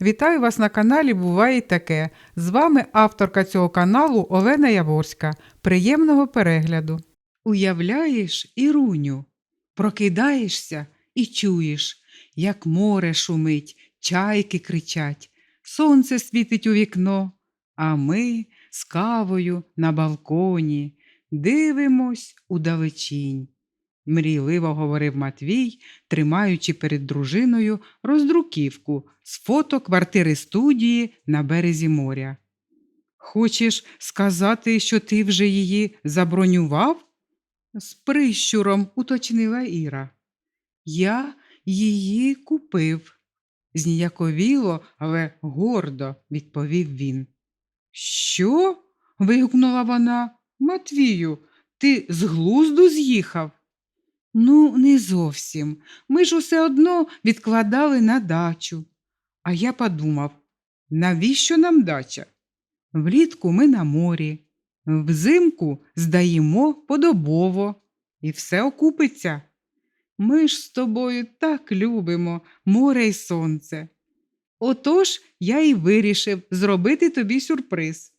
Вітаю вас на каналі Буває таке. З вами авторка цього каналу Олена Яворська. Приємного перегляду. Уявляєш, Іруню, прокидаєшся і чуєш, як море шумить, чайки кричать, сонце світить у вікно, а ми з кавою на балконі дивимось у далечінь. Мрійливо говорив Матвій, тримаючи перед дружиною роздруківку з фото квартири студії на березі моря. Хочеш сказати, що ти вже її забронював? З прищуром уточнила Іра. Я її купив. Зніяковіло, але гордо відповів він. Що? вигукнула вона. Матвію, ти з глузду з'їхав? Ну, не зовсім. Ми ж усе одно відкладали на дачу. А я подумав, навіщо нам дача? Влітку ми на морі, взимку здаємо подобово, і все окупиться. Ми ж з тобою так любимо море й сонце. Отож я й вирішив зробити тобі сюрприз.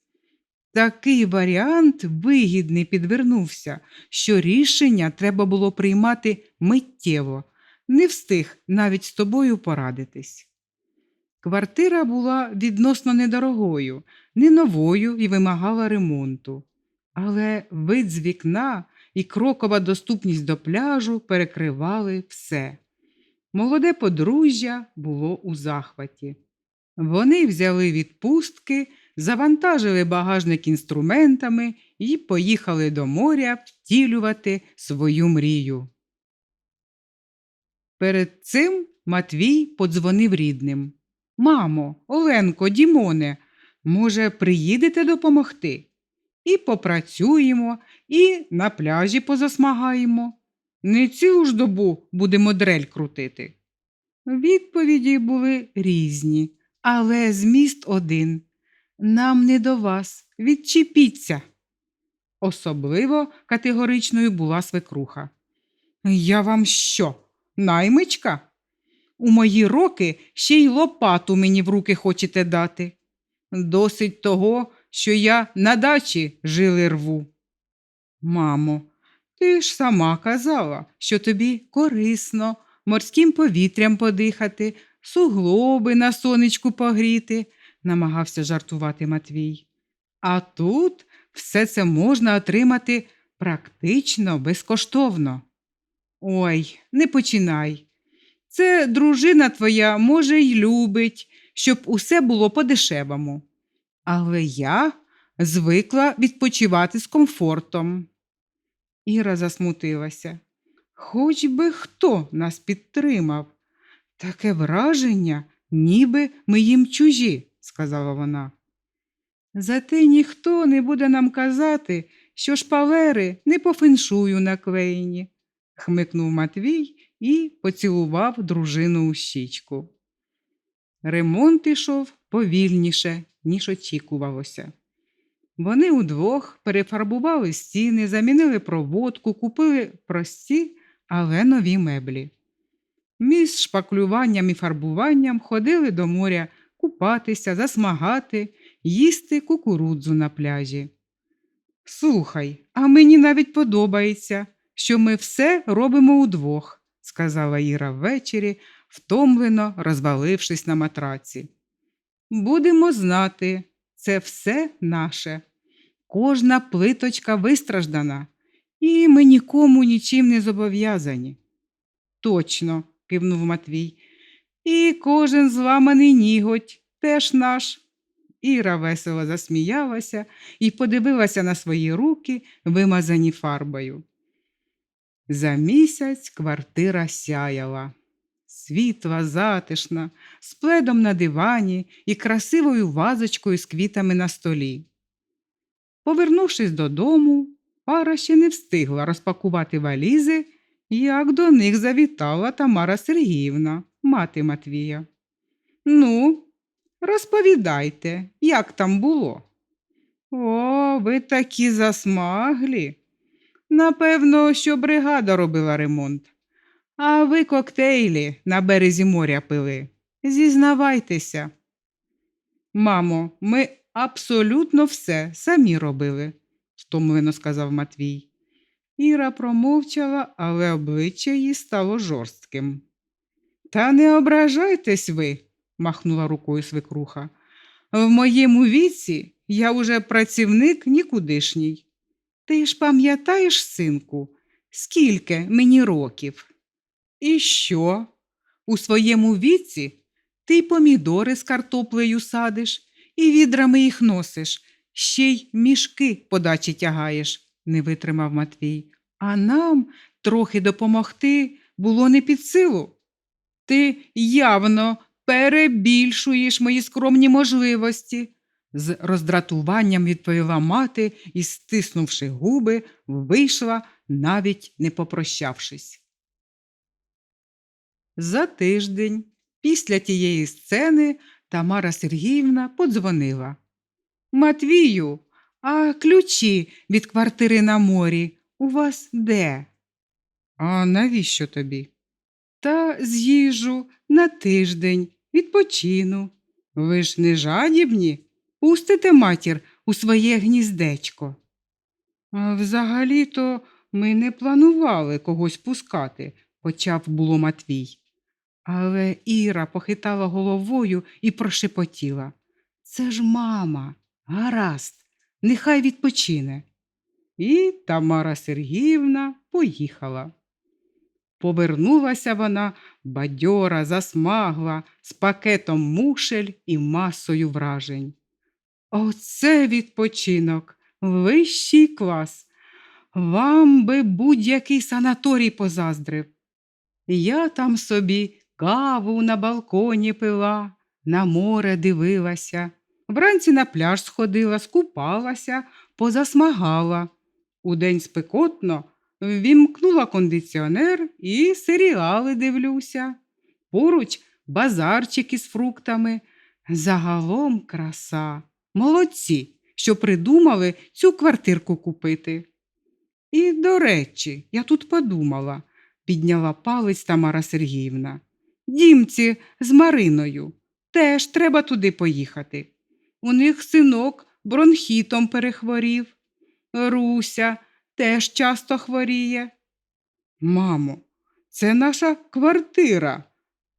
Такий варіант вигідний підвернувся, що рішення треба було приймати миттєво, не встиг навіть з тобою порадитись. Квартира була відносно недорогою, не новою і вимагала ремонту. Але вид з вікна і крокова доступність до пляжу перекривали все. Молоде подружжя було у захваті. Вони взяли відпустки, завантажили багажник інструментами і поїхали до моря втілювати свою мрію. Перед цим Матвій подзвонив рідним. Мамо, Оленко, Дімоне, може, приїдете допомогти? І попрацюємо, і на пляжі позасмагаємо. Не цілу ж добу будемо дрель крутити. Відповіді були різні, але зміст один. Нам не до вас, відчепіться. Особливо категоричною була свекруха. Я вам що, наймичка? У мої роки ще й лопату мені в руки хочете дати. Досить того, що я на дачі жили рву. Мамо, ти ж сама казала, що тобі корисно морським повітрям подихати, суглоби на сонечку погріти, намагався жартувати Матвій. А тут все це можна отримати практично безкоштовно. Ой, не починай. Це дружина твоя, може, й любить, щоб усе було по-дешевому. Але я звикла відпочивати з комфортом. Іра засмутилася. Хоч би хто нас підтримав. Таке враження, ніби ми їм чужі, сказала вона. Зате ніхто не буде нам казати, що шпалери не по феншую наклеєні, хмикнув Матвій і поцілував дружину у щічку. Ремонт ішов повільніше, ніж очікувалося. Вони удвох перефарбували стіни, замінили проводку, купили прості, але нові меблі. Між шпаклюванням і фарбуванням ходили до моря купатися, засмагати, їсти кукурудзу на пляжі. Слухай, а мені навіть подобається, що ми все робимо удвох, сказала Іра ввечері, втомлено розвалившись на матраці. Будемо знати, це все наше. Кожна плиточка вистраждана, і ми нікому нічим не зобов'язані. Точно, кивнув Матвій. І кожен зламаний ніготь теж наш. Іра весело засміялася і подивилася на свої руки, вимазані фарбою. За місяць квартира сяяла. Світла, затишна, з пледом на дивані і красивою вазочкою з квітами на столі. Повернувшись додому, пара ще не встигла розпакувати валізи, як до них завітала Тамара Сергіївна, мати Матвія. Ну, розповідайте, як там було? О, ви такі засмаглі. Напевно, що бригада робила ремонт. А ви коктейлі на березі моря пили. Зізнавайтеся, Мамо, ми абсолютно все самі робили, втомлено сказав Матвій. Іра промовчала, але обличчя її стало жорстким. Та не ображайтесь ви, махнула рукою свекруха. В моєму віці я уже працівник нікудишній. Ти ж пам'ятаєш, синку, скільки мені років? І що? У своєму віці ти помідори з картоплею садиш, і відрами їх носиш, ще й мішки подачі тягаєш, не витримав Матвій. А нам трохи допомогти було не під силу. Ти явно перебільшуєш мої скромні можливості, з роздратуванням відповіла мати і, стиснувши губи, вийшла, навіть не попрощавшись. За тиждень після тієї сцени Тамара Сергіївна подзвонила. Матвію, а ключі від квартири на морі у вас де? А навіщо тобі? Та з'їжджу на тиждень, відпочину. Ви ж не жадібні? Пустите матір у своє гніздечко. Взагалі-то ми не планували когось пускати, почав було Матвій. Але Іра похитала головою і прошепотіла. Це ж мама, гаразд, нехай відпочине. І Тамара Сергіївна поїхала. Повернулася вона бадьора, засмагла, з пакетом мушель і масою вражень. Оце відпочинок, вищий клас. Вам би будь-який санаторій позаздрив. Я там собі каву на балконі пила, на море дивилася, вранці на пляж сходила, скупалася, позасмагала. Удень спекотно ввімкнула кондиціонер і серіали дивлюся. Поруч базарчик із фруктами. Загалом краса. Молодці, що придумали цю квартирку купити. І, до речі, я тут подумала, підняла палець Тамара Сергіївна. Дімці з Мариною. Теж треба туди поїхати. У них синок бронхітом перехворів. Руся теж часто хворіє. Мамо, це наша квартира,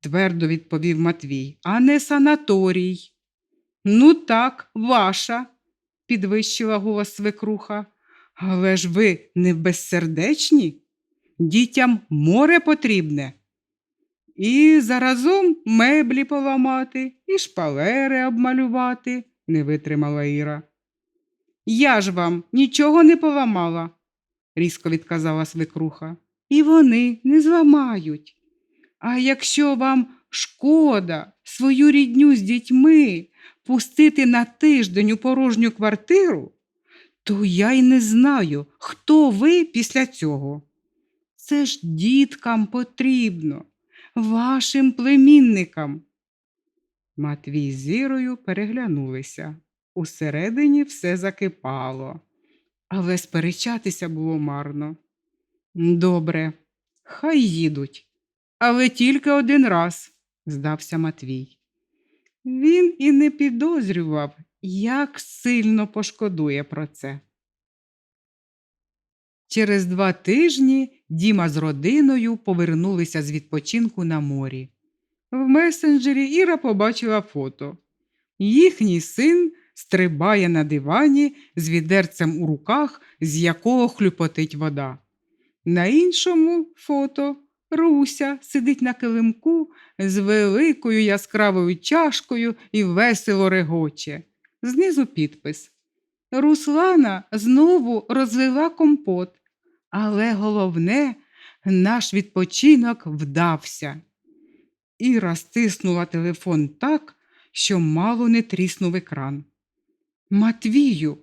твердо відповів Матвій, а не санаторій. Ну так, ваша, підвищила голос свекруха. Але ж ви не безсердечні? Дітям море потрібне. І заразом меблі поламати, і шпалери обмалювати, не витримала Іра. Я ж вам нічого не поламала, різко відказала свекруха. І вони не зламають. А якщо вам шкода свою рідню з дітьми пустити на тиждень у порожню квартиру, то я й не знаю, хто ви після цього. Це ж діткам потрібно, вашим племінникам. Матвій з Ірою переглянулися. Усередині все закипало, але сперечатися було марно. Добре, хай їдуть, але тільки один раз, здався Матвій. Він і не підозрював, як сильно пошкодує про це. Через два тижні Діма з родиною повернулися з відпочинку на морі. В месенджері Іра побачила фото. Їхній син стрибає на дивані з відерцем у руках, з якого хлюпотить вода. На іншому фото Руся сидить на килимку з великою яскравою чашкою і весело регоче. Знизу підпис. Руслана знову розлила компот, але головне, наш відпочинок вдався. Іра стиснула телефон так, що мало не тріснув екран. Матвію,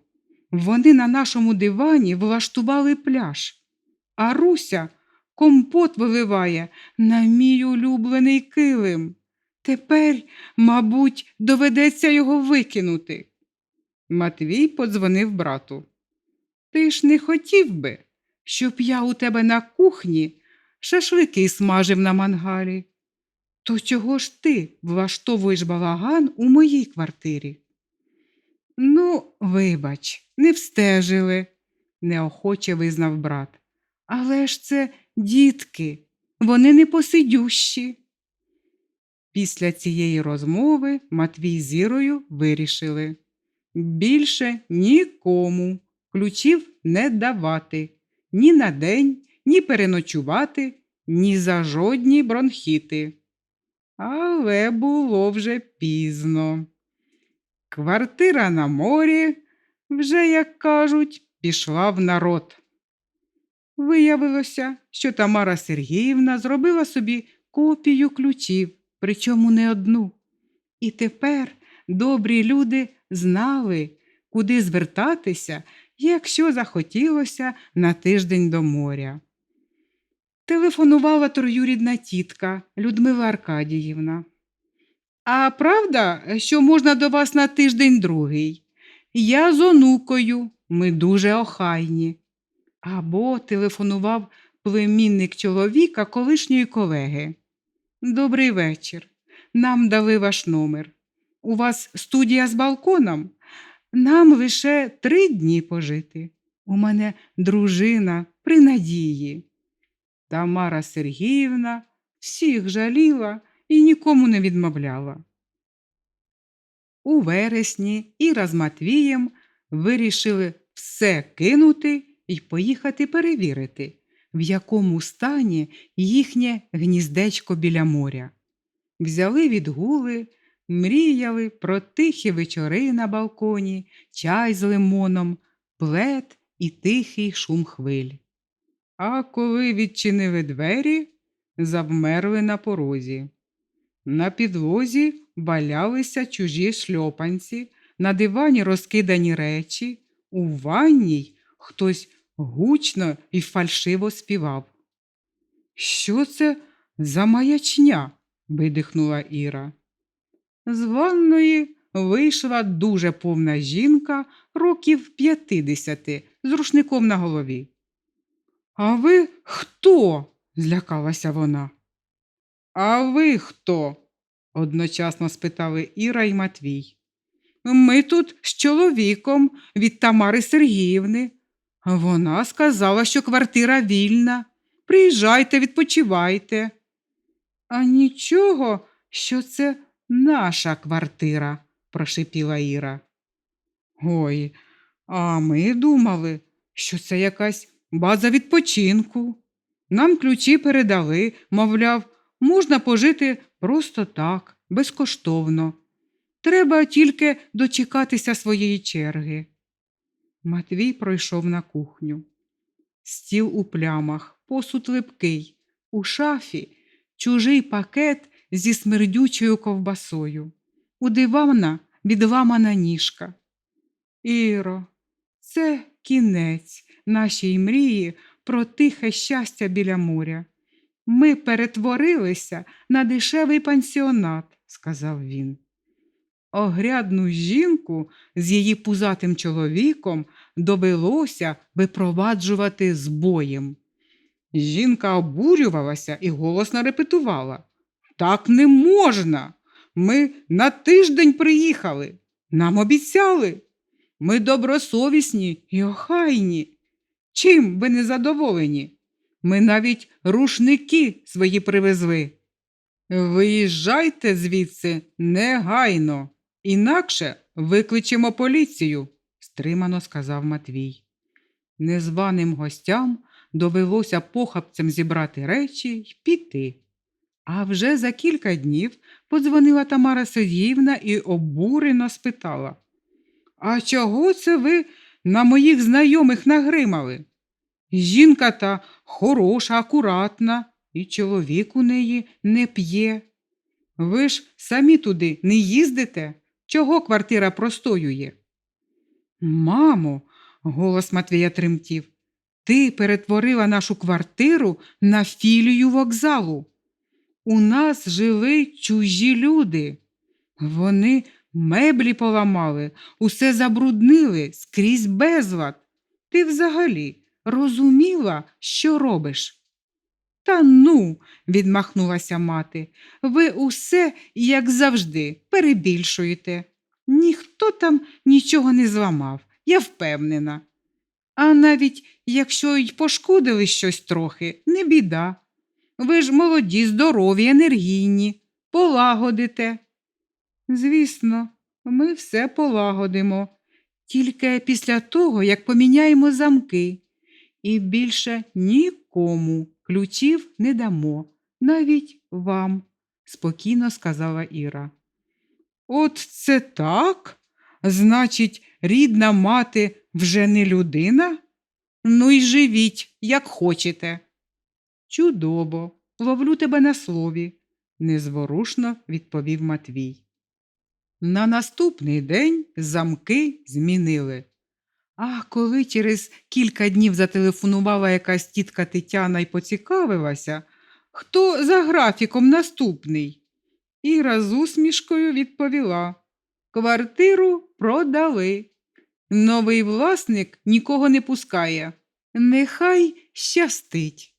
вони на нашому дивані влаштували пляж, а Руся компот виливає на мій улюблений килим. Тепер, мабуть, доведеться його викинути. Матвій подзвонив брату. Ти ж не хотів би, щоб я у тебе на кухні шашлики смажив на мангалі. То чого ж ти влаштовуєш балаган у моїй квартирі? Ну, вибач, не встежили, неохоче визнав брат. Але ж це дітки, вони не посидющі. Після цієї розмови Матвій з Ірою вирішили більше нікому ключів не давати ні на день, ні переночувати, ні за жодні бронхіти. Але було вже пізно. Квартира на морі вже, як кажуть, пішла в народ. Виявилося, що Тамара Сергіївна зробила собі копію ключів, причому не одну. І тепер добрі люди знали, куди звертатися, якщо захотілося на тиждень до моря. Телефонувала троюрідна тітка Людмила Аркадіївна. А правда, що можна до вас на тиждень другий? Я з онукою, ми дуже охайні. Або телефонував племінник чоловіка колишньої колеги. Добрий вечір. Нам дали ваш номер. У вас студія з балконом? Нам лише три дні пожити. У мене дружина при надії. Тамара Сергіївна всіх жаліла і нікому не відмовляла. У вересні Іра з Матвієм вирішили все кинути і поїхати перевірити, в якому стані їхнє гніздечко біля моря. Взяли відгули, мріяли про тихі вечори на балконі, чай з лимоном, плед і тихий шум хвиль. А коли відчинили двері, завмерли на порозі. На підлозі валялися чужі шльопанці, на дивані розкидані речі, у ванній хтось гучно і фальшиво співав. Що це за маячня? видихнула Іра. З ванної вийшла дуже повна жінка років п'ятидесяти з рушником на голові. А ви хто? злякалася вона. А ви хто? одночасно спитали Іра і Матвій. Ми тут з чоловіком від Тамари Сергіївни. Вона сказала, що квартира вільна. Приїжджайте, відпочивайте. А нічого, що це наша квартира, прошипіла Іра. Ой, а ми думали, що це якась база відпочинку. Нам ключі передали, мовляв, можна пожити просто так, безкоштовно. Треба тільки дочекатися своєї черги. Матвій пройшов на кухню. Стіл у плямах, посуд липкий, у шафі чужий пакет зі смердючою ковбасою. У дивана відламана ніжка. Іро, це кінець нашій мрії про тихе щастя біля моря. Ми перетворилися на дешевий пансіонат, сказав він. Огрядну жінку з її пузатим чоловіком довелося випроваджувати з боєм. Жінка обурювалася і голосно репетувала. Так не можна. Ми на тиждень приїхали. Нам обіцяли. Ми добросовісні і охайні. Чим ви не задоволені? Ми навіть рушники свої привезли. Виїжджайте звідси негайно, інакше викличемо поліцію, стримано сказав Матвій. Незваним гостям довелося похапцем зібрати речі й піти. А вже за кілька днів подзвонила Тамара Сергіївна і обурено спитала А чого це ви на моїх знайомих нагримали? Жінка та хороша, акуратна, і чоловік у неї не п'є. Ви ж самі туди не їздите? Чого квартира простоює? Мамо, голос Матвія тремтів, ти перетворила нашу квартиру на філію вокзалу. У нас жили чужі люди. Вони меблі поламали, усе забруднили скрізь безлад. Ти взагалі розуміла, що робиш? Та ну, відмахнулася мати, ви усе, як завжди, перебільшуєте. Ніхто там нічого не зламав, я впевнена. А навіть якщо й пошкодили щось трохи, не біда. Ви ж молоді, здорові, енергійні, полагодите. Звісно, ми все полагодимо, тільки після того, як поміняємо замки, і більше нікому ключів не дамо, навіть вам, спокійно сказала Іра. От це так? Значить, рідна мати вже не людина? Ну й живіть, як хочете. Чудово, ловлю тебе на слові, незворушно відповів Матвій. На наступний день замки змінили. А коли через кілька днів зателефонувала якась тітка Тетяна і поцікавилася, хто за графіком наступний, Іра з усмішкою відповіла Квартиру продали. Новий власник нікого не пускає. Нехай щастить.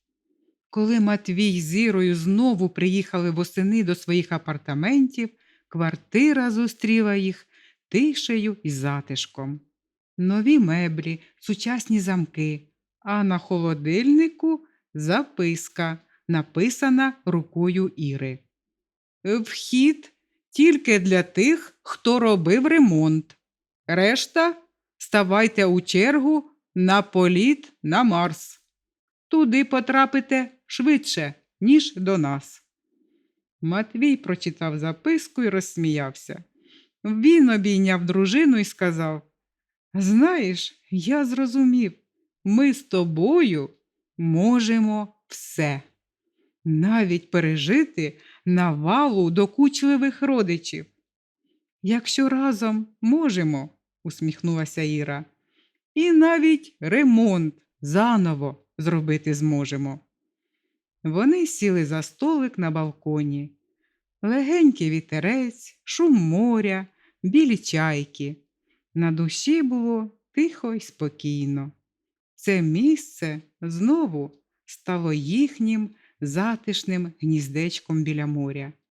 Коли Матвій з Ірою знову приїхали восени до своїх апартаментів, квартира зустріла їх тишею і затишком. Нові меблі, сучасні замки, а на холодильнику записка, написана рукою Іри. Вхід тільки для тих, хто робив ремонт. Решта ставайте у чергу на політ на Марс. Туди потрапите швидше, ніж до нас. Матвій прочитав записку і розсміявся. Він обійняв дружину і сказав: Знаєш, я зрозумів, ми з тобою можемо все, навіть пережити навалу докучливих родичів. Якщо разом можемо, усміхнулася Іра, і навіть ремонт заново зробити зможемо. Вони сіли за столик на балконі. Легенький вітерець, шум моря, білі чайки. На душі було тихо й спокійно. Це місце знову стало їхнім затишним гніздечком біля моря.